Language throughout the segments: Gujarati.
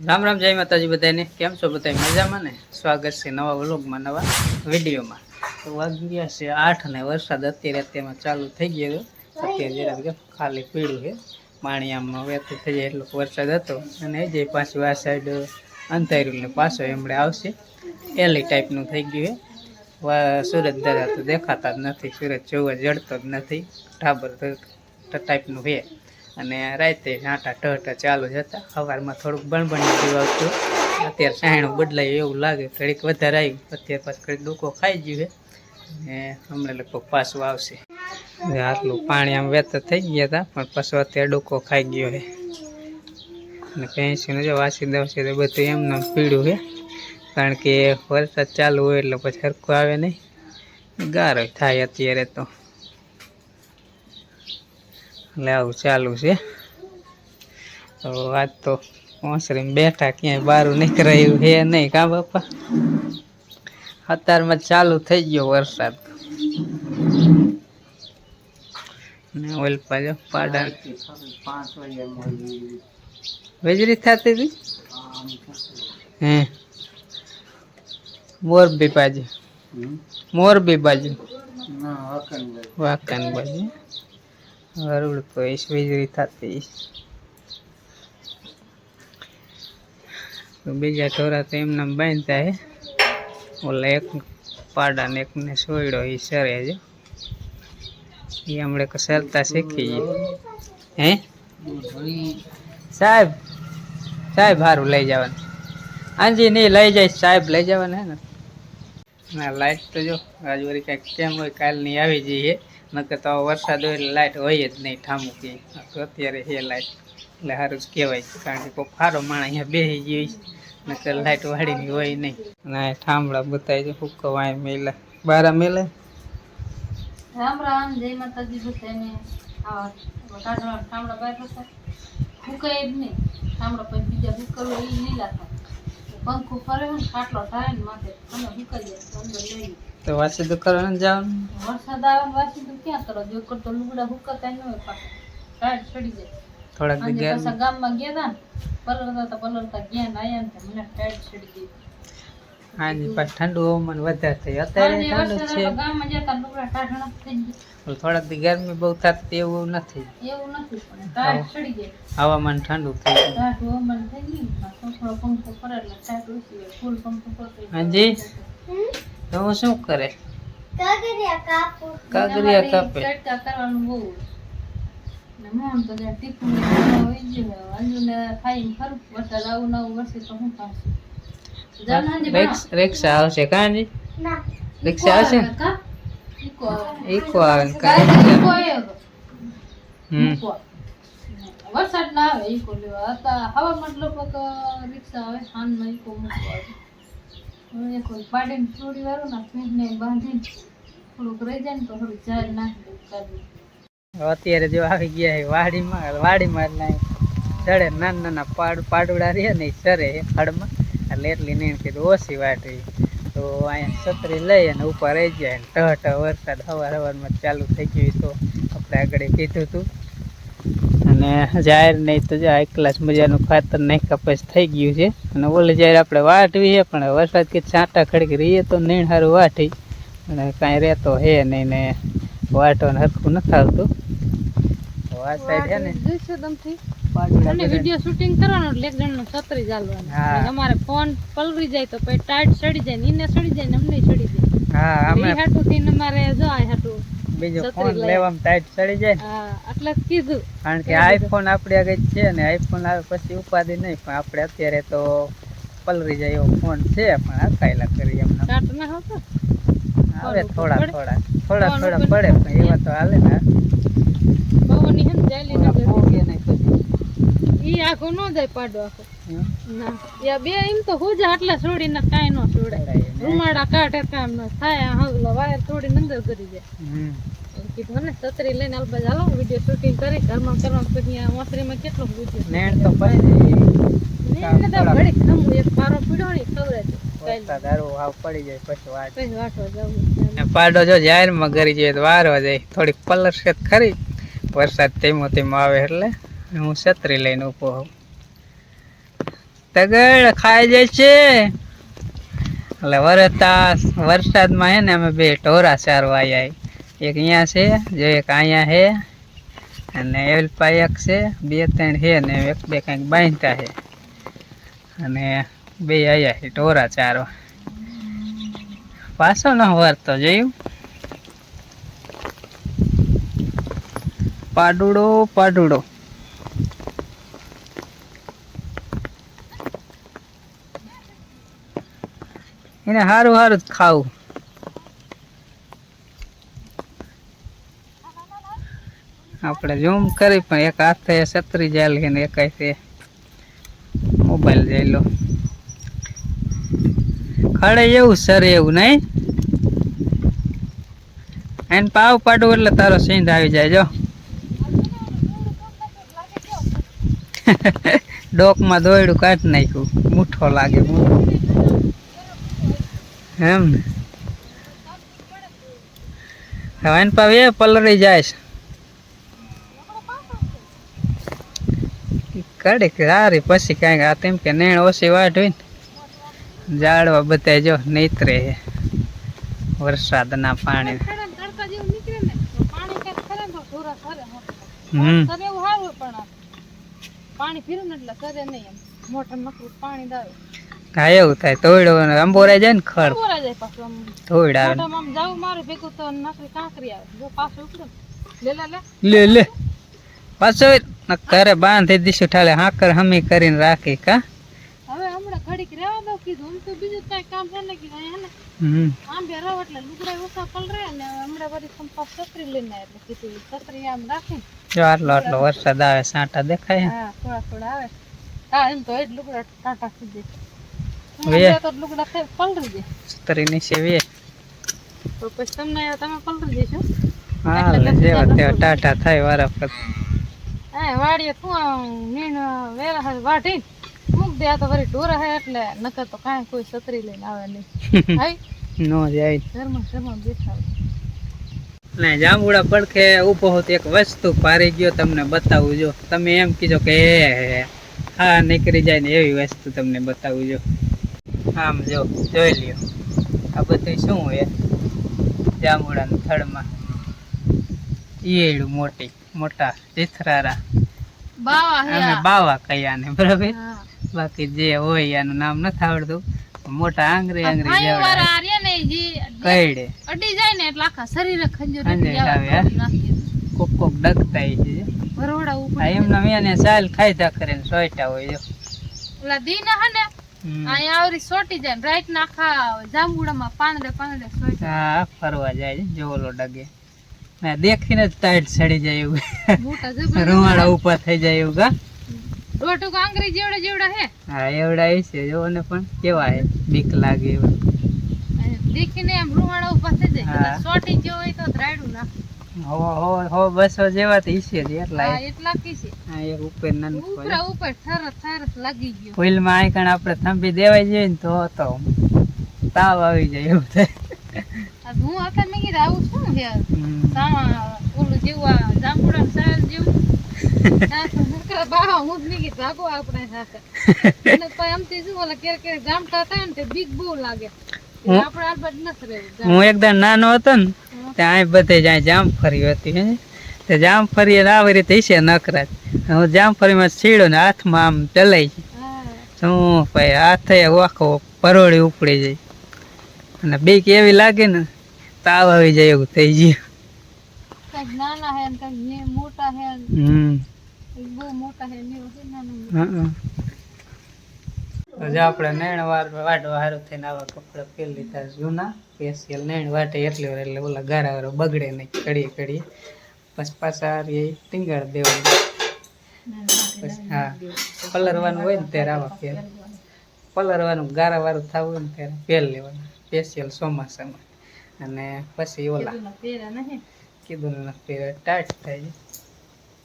રામ રામ, જય માતાજી બધાને. કેમ છો બધા મજામાં ને? સ્વાગત છે નવા વ્લોગમાં, નવા વિડીયોમાં. તો વાગી ગયા છે આઠ ને વરસાદ અત્યારે અત્યારમાં ચાલુ થઈ ગયો અત્યારે જરાક ખાલી પીળું છે. પાણી આમ વહેતું થઈ જાય એટલો વરસાદ હતો. અને જે પાછું આ સાઈડ અંધાર્યું ને પાછો એમણે આવશે. એલી ટાઈપનું થઈ ગયું છે. સુરત દાદા તો દેખાતા જ નથી. સુરત જોવા જડતો જ નથી. ઢાબર ટાઈપનું છે. અને રાતે આટા ટહટા ચાલુ જ હતા. સવારમાં થોડુંક બણબણી જેવું આવતું. અત્યારે સાયણું બદલાયું એવું લાગે. થોડીક વધારે આવ્યું અત્યારે પાછું થોડીક ડૂકો ખાઈ ગયું છે. ને હમણાં લગભગ પાછું આવશે. આટલું પાણી આમ વેતા થઈ ગયા હતા, પણ પાછું અત્યારે ડૂકો ખાઈ ગયો છે. અને પેન્સિલ જો વાસી દવસી તો બધું એમને પીળ્યું છે. કારણ કે વરસાદ ચાલુ હોય એટલે પછી સરખું આવે નહીં. ગારો થાય અત્યારે તો. એટલે આવું ચાલુ છે. તો આજ તો ઓસરીમાં બેઠા ક્યાંય બહાર નીકળાયું હે નહીં કા બાપા? અત્યારમાં ચાલુ થઈ ગયો વરસાદ. ને ઓલ પાજો પાડા. વીજળી થતી હતી? હે. મોરબી બાજુ. મોરબી બાજુ. વાકન બાજુ. વીજળી થતી. ઈશ. તો બીજા ઢોરા તો એમને બાંધતા હે. ઓલા એક પાડા ને એકને સોયડો એ સરે છે. એ હમણાં કે સરતા શીખી ગઈ. હે? સાહેબ સાહેબ સારું લઈ જવાનું. હાજી નહીં લઈ જાય, સાહેબ લઈ જવાના હે ને. ના લાઈટ તો જો રાજવારી કાંઈક કેમ હોય, કાલની આવી જઈએ. નકર તો વરસાદ હોય એટલે લાઈટ હોય જ નહીં ઠામું કે. અત્યારે એ લાઈટ એટલે સારું જ કહેવાય કારણ કે કોઈ ફારો માણસ અહીંયા બેસી ગઈ નકર લાઈટ વાળીની હોય નહીં. ના ઠામડા બતાવી ફૂકો વાય મેલા. બારા મેલે? ફૂકાય જ નહીં. બીજા ફૂકલો એ લીલા થાય પંખો ફરે ખાટલો થાય ને માથે. અને ફૂકાઈ જાય અંદર લઈ તો વાસી તો કરવાનું જવાનું વરસાદ આવે વાસી તો ક્યાં કરો? જો કરતો લુગડા ફૂકાતા ન હોય પાછા. ટાઈટ ચડી જાય થોડાક જગ્યા પાછા ગામમાં ગયા હતા ને પલળતા પલળતા ગયા ને આયા ને તો મને ટાઈટ ચડી ગઈ હાજી પણ ઠંડુ હવામાન વધારે થઈ અત્યારે ઠંડુ છે. ગામમાં જતા લુગડા ટાઢણા થઈ પણ થોડાક દી ગરમી બહુ થતી એવું નથી. એવું નથી પણ ટાઈટ ચડી જાય હવામાન ઠંડુ થઈ ગયું. ટાઢ હવામાન થઈ ગયું પંખો ફરે એટલે ટાઢ ઓછી ફૂલ પંખો ફરતો હાજી? તો હું શું કરે? કાગરિયા કાપે. કરવાનું બહુ. તો ટીપું અંજુને વરસાદ આવું તો. રિક્ષ- આવશે કાંજી રિક્ષા આવશે? આવે. હમ. વરસાદ ના આવે ઈકો લેવા. હતા હવા મતલબ રિક્ષા આવે હાનમાં ઈકો મૂકવા આવે કોઈ પાડીને થોડી વાર ના ફીણને બાંધીને થોડુંક રહી જાય ને તો થોડું ઝાડ નાખી દઉં અત્યારે જો આવી ગયા વાડીમાં વાડીમાં એટલે ચડે, નાના નાના પાડ, પાડુડા રહે ને ચરે ખડમાં એટલે એટલી નહીં કીધું, ઓછી વાટી તો અહીંયા છત્રી લઈ અને ઉપર રહી જાય ને ઢ વરસાદ હવાર હવારમાં ચાલુ થઈ ગયું તો આપણે આગળ કીધું હતું અને જાહેર નહીં તો જો એક ક્લાસ મજાનું ખાતર નહીં કપાસ થઈ ગયું છે. અને ઓલે જ્યારે આપણે વાટવીએ પણ વરસાદ કે છાંટા ખડકી રહીએ તો નહીં સારું વાટી. અને કાંઈ રહેતો હે નહીં ને વાટવાનું હરખું નથી આવતું આ સાઈડ છે ને. તમને વીડિયો શૂટિંગ કરવાનું એટલે એક જણનું છત્રી ચાલવાનું. અમારે ફોન પલળી જાય તો પછી ટાઈટ સડી જાય ને એને સડી જાય ને અમને સડી જાય. હા અમે હાટું થઈને અમારે જો આ હાટું બીજો ફોન લેવામાં ટાઈટ ચડી જાય એટલે કીધું. કારણ કે આઈફોન આપણે આગળ છે ને આઈફોન આવે પછી ઉપાધિ નહીં પણ આપણે અત્યારે તો પલરી જાય એવો ફોન છે પણ હકાયેલા કરી એમને આવે થોડા થોડા થોડા થોડા પડે પણ એવા તો હાલે ને. ઈ આખો જાય પાડો આખો. ના. યા બે એમ તો હું આટલા છોડીને કાંઈ ન છોડાય. રૂમાડા કાઢે કામ ન થાય હગલો વાયર થોડી અંદર કરી જાય કીધું ને છત્રી લઈને અલબત્ત હાલો વીડિયો શૂટિંગ કરી ઘરમાં કરવા પછી મોસરીમાં કેટલો વીડિયો નેણ તો પછી ને તો ઘડીક ખમું એક પારો પીડો ને ખબર હાવ પડી જાય પછી વાટ પછી વાટવા જવું પાડો જો જાહેરમાં ગરી જાય તો વારવા જાય થોડીક પલર છે ખરી. વરસાદ ધીમો ધીમો આવે એટલે હું છત્રી લઈને ઊભો હોઉં. તગડ ખાઈ જાય છે. એટલે વરસતા વરસાદમાં હે ને અમે બે ઢોરા ચારવા આવ્યા એક અહીંયા છે, જો એક અહીંયા છે, અને એલપા એક છે, બે ત્રણ છે ને એક બે કંઈક બાંધતા છે. અને બે અહીંયા છે, ઢોરા ચારવા પાછો ન વરતો જોયું? પાડુડો પાડુડો. એને સારું સારું જ ખાવું. આપણે ઝૂમ કરી, પણ એક હાથે છત્રી જાય ને એક હાથે મોબાઈલ જઈ લો ખડે એવું સર એવું નહીં? એને પાવ પાડવું એટલે તારો સિંધ આવી જાય, જો. ડોકમાં દોયડું કાઢ નાખ્યું. મૂઠો લાગે એમ ને. હવે એને પાવ એ પલળી જાય છે. કડીક સારી પછી કાંઈક આ તેમ કે નેણ ઓછી વાઢવી ને જાળવા બધા જો નીતરે છે. વરસાદના પાણી. મોટા. હમ. પણ પાણી ફીરું ને એટલે કરે નહીં એમ. મોટર નકરું પાણી દાવે હા એવું થાય. તોયડો ને અંબોરાઈ જાય ને ખડ. જાય પાછું આમ. આવે જાવું મારું ભેગું તો નકરી કાંકરી આવે. જો પાછું ઉપડે લે લે લે. લે લે. પાછો ન બાંધી દીશું ઠાલે હાકર હમી કરીને રાખી કા? હવે હમણાં ઘડીક રહેવા દો કીધું. આમ તો બીજું કાંઈ કામ છે ને કીધું અહીંયા ને. હમ. આમ બે રહો એટલે લુગડા ઓછા પલરે ને હમણાં વળી સંપા છત્રી લઈને એટલે કીધું છત્રી આમ રાખી જો આટલો આટલો વરસાદ આવે સાંટા દેખાય. હા થોડા થોડા આવે. હા એમ તો એ લુગડા ટાટા થઈ જાય. તો લુગડા થાય પલરી જાય. છત્રી નીચે વે. તો પછી તમને તમે પલરી જશો હા એટલે જેવા તેવા ટાટા થાય વારા હા વાડીએ નીણ વેલા વાઢી મૂક દે આ તો વળી ઢોરા હે એટલે નકર તો કાંઈ કોઈ છત્રી લઈને આવે નહીં. આવી નો જાય. ઘરમાં ઘરમાં બેઠા ને જાંબુડા પડખે ઊભો હોત એક વસ્તુ પારી ગયો તમને બતાવું જો. તમે એમ કીધો કે હે હે હા. નીકળી જાય ને એવી વસ્તુ તમને બતાવું જો. આમ જો જોઈ લ્યો. આ બધું શું હોય જાંબુડાના થડમાં. ઈયળું મોટી. મોટા ચીથરારા બાવા અમે કયા ને બરાબર? બાકી જે હોય એનું નામ નથી આવડતું. મોટા ને કઈડે. અડી જાય ને એટલે આખા શરીરે ખંજર આવે. કોક કોક ડગતા છે. ભરોડા ઉપર આ એમના મેને સાલ ખાઈધા કરીને સોયટા હોય જો ઓલા દીના હે ને અહીંયા આવરી સોટી જાય રાઈટ નાખા જાંબુડા જાંબુડામાં પાંદડે પાંદડે સોટી હા ફરવા જાય છે જો ડગે. ને દેખીને જ ટાઈટ સડી જાય એવું. રૂવાડા ઉપર થઈ જાય એવું કા? ડોટો આંગળી જેવડા જેવડા હે. હા એવડા એ છે જો ને પણ કેવા હે બીક લાગે એવું. દેખીને એમ રૂવાડા ઉપર થઈ જાય. સોટી ગયો હોય તો ધરાડું ના હો હો હો બસો જેવા તો ઈસે જ એટલા. એટલા કી છે. હા એક ઉપર નાનકો ઉપર ઉપર થરસ થરસ લાગી ગયો. ફૂલમાં આઈકણ આપણે થંભી દેવાય જઈએ ને તો તો તાવ આવી જાય એવું થાય. હતા મેં કીધું આવું શું છે ઓલું જેવું આ જાંબુડા સાલ જેવું. હા, એકદમ નાનો હતો ને ત્યાં બધે જાય જામફળી હતી હે તે જામફળી એને આવી રીતે ઈસે નકરાત હું જામફળીમાં છીડ્યો ને હાથમાં આમ ચલાઈ છે શું ભાઈ હાથે આખો પરોળી ઉપડી જાય અને બીક એવી લાગે ને તાવ આવી જાય એવું થઈ ગયું. કંઈક નાના હે ને કંઈક મોટા હે હમ. બહુ મોટા હે ને એવું નાના હં. તો જે આપણે નેણ વાર વાટવા હારું થઈને આવા કપડા પહેરી લીધા જૂના. સ્પેશિયલ નેણ વાટે એટલી વાર એટલે ઓલા ગારા વાળો બગડે નહીં કડીએ કડીએ. પછી પાછા એ ટીંગાડ દેવાનું. પછી હા. પલરવાનું હોય ને ત્યારે આવા પહેર. પલરવાનું ગારા વાળું થવું હોય ને ત્યારે પહેર લેવાનું. સ્પેશિયલ ચોમાસામાં. અને પછી ઓલા કીધું ને પહેરે ટાઈટ થાય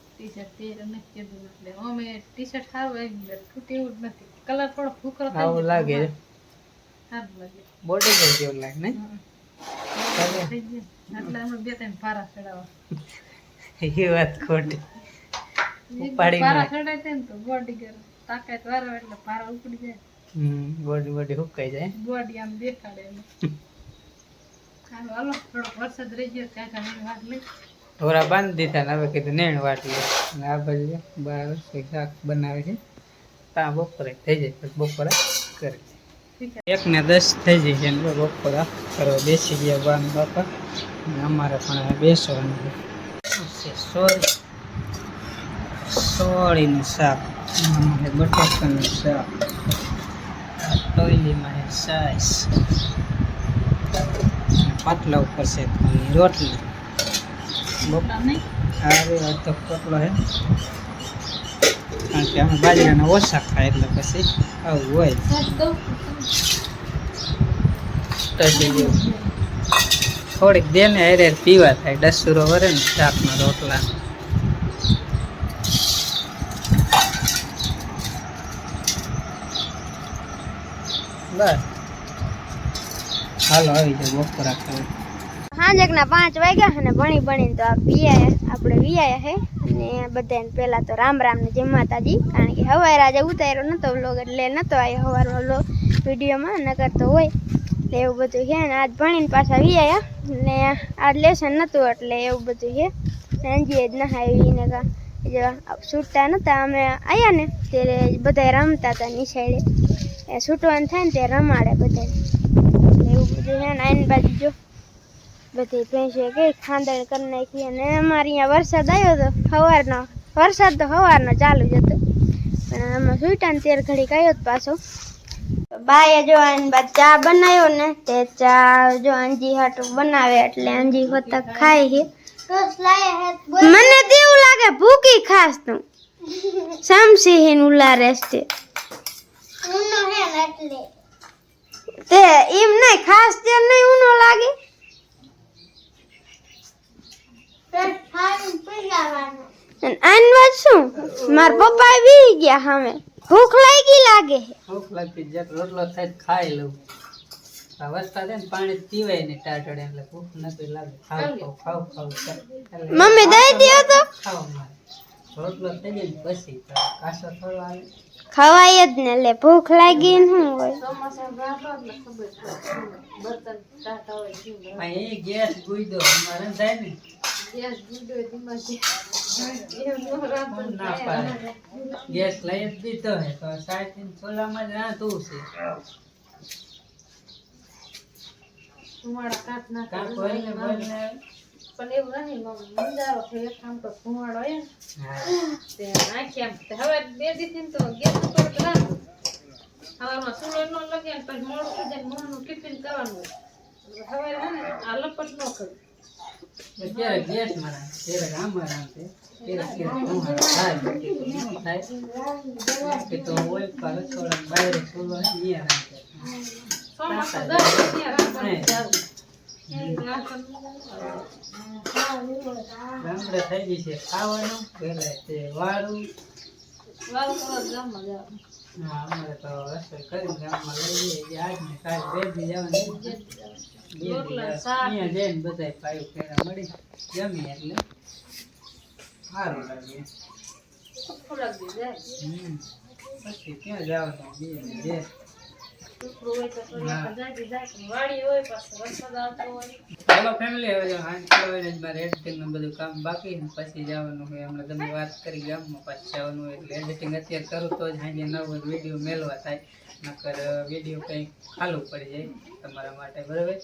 ટી શર્ટ પહેર્યા નથી કીધું એટલે. અમે ટી શર્ટ સારું આવી એવું નથી. કલર થોડો ફૂકરો થઈ આવું લાગે. છે સારું લાગે. બોડી ગઈ જેવું લાગે ને હા. થઈ ગયું. એટલે અમે બે ત્રણ પારા ચડાવવા. એ વાત ખોટી. ઉપાડી પારા ચડાય છે ને તો બોડી ગર તાકાત વાળો એટલે પારા ઉપડી જાય. હમ બોડી બોડી હુકાઈ જાય. બોડી આમ દેખાડે ઢોરા બાંધી દીધા ને હવે કીધું નેણ વાટી અને આ બાજુ બાર શાક બનાવે છે. ત્યાં બપોરે થઈ જાય પછી બપોરે કરે. એક ને દસ થઈ જાય છે ને બપોરા કરવા બેસી ગયા બાન બાપા. ને અમારે પણ હવે બેસવાનું છે. સોરી. સોળીનું શાક. અમારે બટાકાનું શાક. ટોયલીમાં છે સાઈસ. પાટલા ઉપર છે. રોટલી. અરે તો પોટલો હે કારણ કે અમે બાજરાના ઓછા ખાય એટલે પછી આવું હોય. થોડીક દે ને અરે પીવા થાય. ડસુરો વરે ને શાકના રોટલા. બસ. હાલો, આવી જાય બપોરા ખાવા સાંજકના પાંચ વાગ્યા અને ભણી ભણીને તો આ વિયાયા આપણે વિયા હે, અને બધાને પહેલાં તો રામ રામ ને જય માતાજી, કારણ કે હવારે રાજા ઉતાર્યો નતો વ્લોગ એટલે નતો આવ્યો સવારમાં વ્લોગ વિડીયોમાં, નકર તો હોય. એટલે એવું બધું છે ને આજ ભણીને પાછા વિયા ને આજ લેસન નહોતું એટલે એવું બધું છે ને જ ના આવીને કા છૂટતા નહોતા અમે આવ્યા ને, ત્યારે બધા રમતા હતા નિશાળે. છૂટવાનું થાય ને ત્યારે રમાડે બધા એવું છે ને આઈન બાજુ જો. બધી ભેંસે ગઈ ખાંદણ કરી નાખી અને અમારે અહીંયા વરસાદ આવ્યો હતો સવારનો વરસાદ તો સવારનો ચાલુ જ હતો. પણ આમાં સુઈટા ને તેર ઘડી ગયો જ પાછો. બાએ જો બાદ ચા બનાવ્યો ને તે ચા જો અંજી હાટું બનાવે એટલે અંજી હોતા ખાય છે. મને તો એવું લાગે ભૂકી ખાસ તું. સમસી હિન ઉલારે છે. તે એમ નહીં ખાસ તેલ નહીં ઉનો લાગે. અને શું? માર પપ્પા વી ગયા હવે ભૂખ લાગી લાગે. ભૂખ લાગતી જત રોટલો થાય ખાઈ લઉં. આ છે ને પાણી પીવાય નહીં ટાટડે એટલે ભૂખ નથી લાગે. ખાવ ખાવ ખાવ ખાવ કરે. એટલે મમ્મી દઈ દ્યો તો ખાવા મારે. રોટલો થઈ જાય ને પછી કાસો થોડો આવે. ખવાય જ ને લે ભૂખ લાગી ને શું હોય. રાતો એટલે હોય ગેસ ગુઈ દો અમારે થાય ને ગેસ નો? રાતો ના ગેસ લઈ જ દીધો હે તો સાયથી ચોલામાં જ રાંધવું છે. ધુમાડા કાઢ નાખે કાં કોઈને બોલને પણ એવું મંજારો છે એક આમ તો ધુમાડો હોય હા તે નાખી આમ. હવે બે દીધી તો ગેસ ઉપર રાખું. હવામાં ચૂલો ન લગે ને પછી મોડું થઈ જાય મોહનું ટિફિન કરવાનું. હોય હવે હે ને આ લપટ ન કરું. ક્યારેક ગેસમાં રાંધે ક્યારેક આમાં ક્યારેક ધુમાડો થાય? તો ન ગામડે થઈ ગઈ છે ખાવાનું પેલા તે વાળું હા અમારે તો રસોઈ કરી ગામમાં લઈ જઈએ. જે આજ કાલ જવાનું. અહીંયા જઈને બધાય પાયું ફેરા મળી જમીએ એટલે સારું લાગે. પછી ક્યાં જવાનું? બે ચાલો ફેમિલી હવે જો હાંજ હોય મારે એડિટિંગનું બધું કામ બાકી છે પછી જવાનું હોય હમણાં તમે વાત કરી ગામમાં પાછી જવાનું હોય એટલે એડિટિંગ અત્યારે કરું તો જ હાંજે નવો વીડિયો મેળવા થાય. નકર વીડિયો કંઈ ખાલું પડી જાય તમારા માટે બરાબર?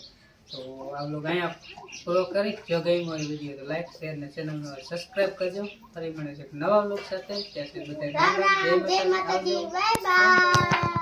તો આ લોકો અહીંયા પૂરો કરી જો ગમ્યો હોય વીડિયો તો લાઈક શેર ને ચેનલને સબસ્ક્રાઈબ કરજો. ફરી મળે છે નવા લોક સાથે. ત્યાં સુધી બધા જય માતાજી, બાય બાય